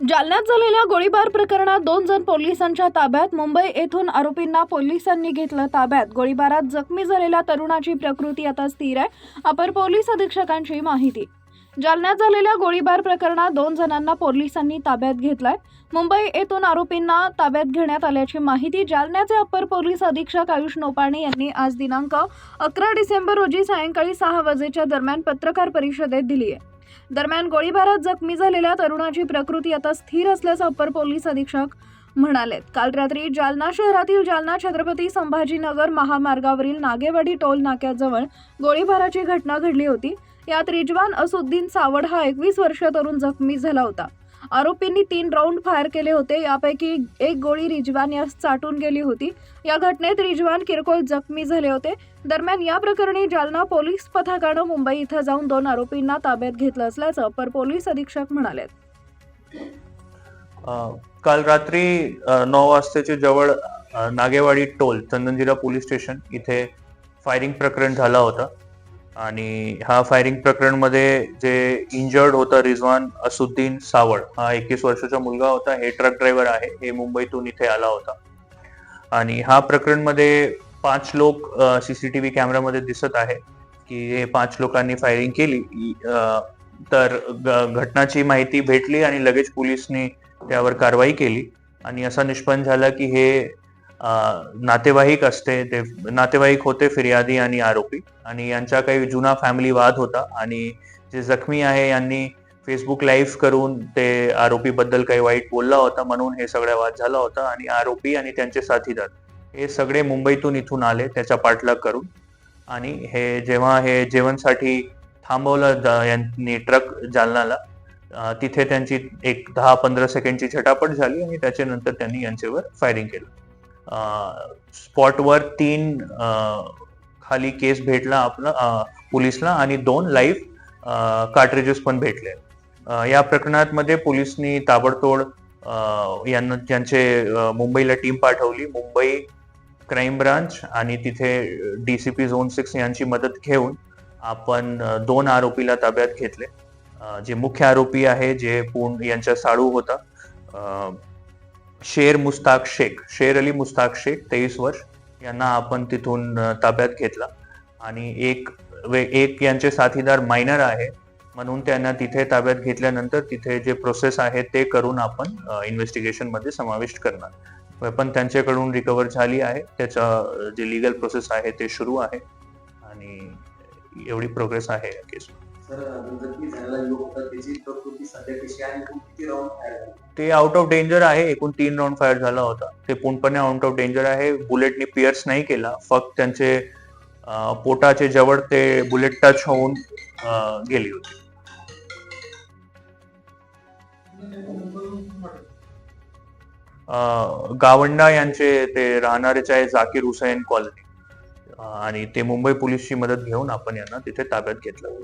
जालन्यात झालेल्या गोळीबार प्रकरणात दोन जण पोलिसांच्या ताब्यात. मुंबई येथून आरोपींना पोलिसांनी घेतलं ताब्यात. गोळीबारात जखमी झालेल्या तरुणाची प्रकृती आता स्थिर आहे अपर पोलीस अधीक्षकांची माहिती. जालन्यात झालेल्या गोळीबार प्रकरणात दोन जणांना पोलिसांनी ताब्यात घेतलाय. मुंबई येथून आरोपींना ताब्यात घेण्यात आल्याची माहिती जालन्याचे अपर पोलीस अधीक्षक आयुष नोपाणे यांनी आज दिनांक अकरा डिसेंबर रोजी सायंकाळी सहा वाजेच्या दरम्यान पत्रकार परिषदेत दिली आहे दरम्यान गोळीबारात जखमी झालेल्या तरुणाची प्रकृती आता स्थिर असल्याचं अप्पर पोलीस अधीक्षक म्हणालेत. काल रात्री जालना शहरातील जालना छत्रपती संभाजीनगर महामार्गावरील नागेवाडी टोल नाक्याजवळ गोळीबाराची घटना घडली होती. यात रिजवान असुद्दीन सावड हा एकवीस वर्ष तरुण जखमी झाला होता. आरोपींनी तीन राऊंड फायर केले होते. यापैकी एक गोळी रिजवान यास चाटून गेली होती. या घटनेत रिजवान किरकोळ जखमी झाले होते. दरम्यान या प्रकरणी जालना पोलीस पथकानं मुंबई इथं जाऊन दोन आरोपींना ताब्यात घेतलं असल्याचं अपर पोलीस अधीक्षक म्हणाले काल रात्री नऊ वाजताच्या जवळ Nagewadi toll Chandanjira police station इथे फायरिंग प्रकरण झाला होता. आणि हा फायरिंग प्रकरणमध्ये जे इंजर्ड होता रिझवान असुद्दीन सावळ हा एकवीस वर्षाचा मुलगा होता हे ट्रक ड्रायव्हर आहे हे मुंबईतून इथे आला होता. आणि हा प्रकरणमध्ये पाच लोक सीसीटीव्ही कॅमेरामध्ये दिसत आहे की हे पाच लोकांनी फायरिंग केली. तर घटनाची माहिती भेटली आणि लगेच पोलिसनी त्यावर कारवाई केली. आणि असा निष्पन्न झाला की हे नातेवाईक असते ते नातेवाईक होते फिर्यादी आणि आरोपी. आणि यांचा काही जुना फॅमिली वाद होता. आणि जे जखमी आहे यांनी फेसबुक लाईव्ह करून ते आरोपी बद्दल काही वाईट बोलला होता म्हणून हे सगळा वाद झाला होता. आणि आरोपी आणि त्यांचे साथीदार हे सगळे मुंबईतून इथून आले त्याचा पाठलाग करून. आणि हे जेव्हा हे जेवणसाठी थांबवलं यांनी ट्रक जालनाला तिथे त्यांची एक दहा पंधरा सेकंडची झटापट झाली आणि त्याच्यानंतर त्यांनी यांच्यावर फायरिंग केलं. स्पॉटवर तीन खाली केस भेटला आपला पोलिसला आणि दोन लाईव्ह कार्ट्रिजेस पण भेटले. या प्रकरणात मध्ये पोलिसनी ताबडतोड यांना त्यांचे मुंबईला टीम पाठवली. मुंबई क्राईम ब्रांच आणि तिथे डीसीपी झोन सिक्स यांची मदत घेऊन आपण दोन आरोपीला ताब्यात घेतले. जे मुख्य आरोपी आहे जे पूर्ण यांचा साळू होता. शेर मुस्ताक शेख शेर अली मुस्ताक शेख तेवीस वर्ष यांना आपण तिथून ताब्यात घेतला. आणि एक वे- एक यांचे साथीदार मायनर आहे म्हणून त्यांना तिथे ताब्यात घेतल्यानंतर तिथे जे प्रोसेस आहे ते करून आपण इन्व्हेस्टिगेशनमध्ये समाविष्ट करणार. पण त्यांच्याकडून रिकवर झाली आहे. त्याचा जे लिगल प्रोसेस आहे ते सुरू आहे. आणि एवढी प्रोग्रेस आहे या केस झालेला होता त्याची प्रकृती सध्या कशी आहे आणि किती राऊंड फायर झाला? ते आउट ऑफ डेंजर आहे. एकूण तीन राऊंड फायर झाला होता. ते पूर्णपणे आउट ऑफ डेंजर आहे. बुलेटने पियर्स नाही केला. फक्त त्यांचे पोटाचे जवळ ते बुलेट टच होऊन गेली होती. गावंडा यांचे ते राहणारेच आहे जाकीर हुसैन कॉलनी आणि ते मुंबई पोलीसची मदत घेऊन आपण यांना तिथे ताब्यात घेतलं.